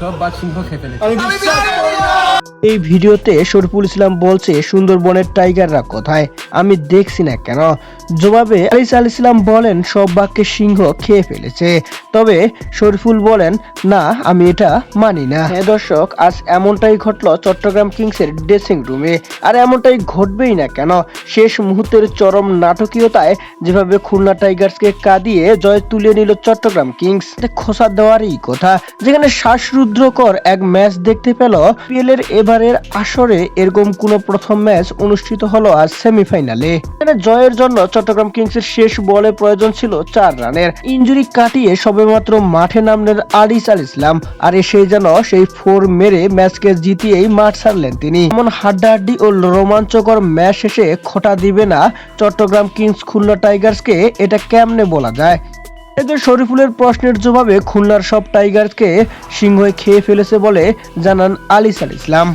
সব বাদ সিংহ খেয়ে ফেলেছে এই ভিডিওতে শরীফুল ইসলাম বলছে, সুন্দরবনের টাইগাররা কোথায়? আমি দেখছি না কেন? জবাবে আলিস আল ইসলাম বলেন, সব বাঘকে সিংহ খেয়ে ফেলেছে। তবে শরীফুল বলেন, না, আমি এটা মানি না। হ্যাঁ দর্শক, আজ এমনটাই ঘটলো চট্টগ্রাম কিংসের ড্রেসিং রুমে। আর এমনটাই ঘটবেই না কেন? শেষ মুহূর্তের চরম নাটকীয়তায় যেভাবে খুলনা টাইগার্সকে কাঁদিয়ে জয় তুলে নিল চট্টগ্রাম কিংস খোসা দেওয়ারই কথা। যেখানে শ্বাসরুদ্রকর এক ম্যাচ দেখতে পেল পিএল এর এবারের আসরে এরকম কোনো প্রথম ম্যাচ অনুষ্ঠিত হলো আজ সেমিফাইনালে। এখানে জয়ের জন্য চট্টগ্রাম কিংসের শেষ বলে প্রয়োজন ছিল চার রানের। ইঞ্জুরি কাটিয়ে সবেমাত্র মাঠে নামলেন আরিস আল ইসলাম। আর এসে যেন সেই ফোর মেরে ম্যাচকে জিতিয়েই মাঠ ছাড়লেন তিনি। এমন হাড্ডাহাড্ডি ও রোমাঞ্চকর ম্যাচ শেষে খোটা দিবে না চট্টগ্রাম কিংস খুলনা টাইগার্সকে। এটা কেমনে বলা যায়? এতে শরীফুলের প্রশ্নের জবাবে খুলনার সব টাইগারকে সিংহই খেয়ে ফেলেছে বলে জানান আলিস আল ইসলাম।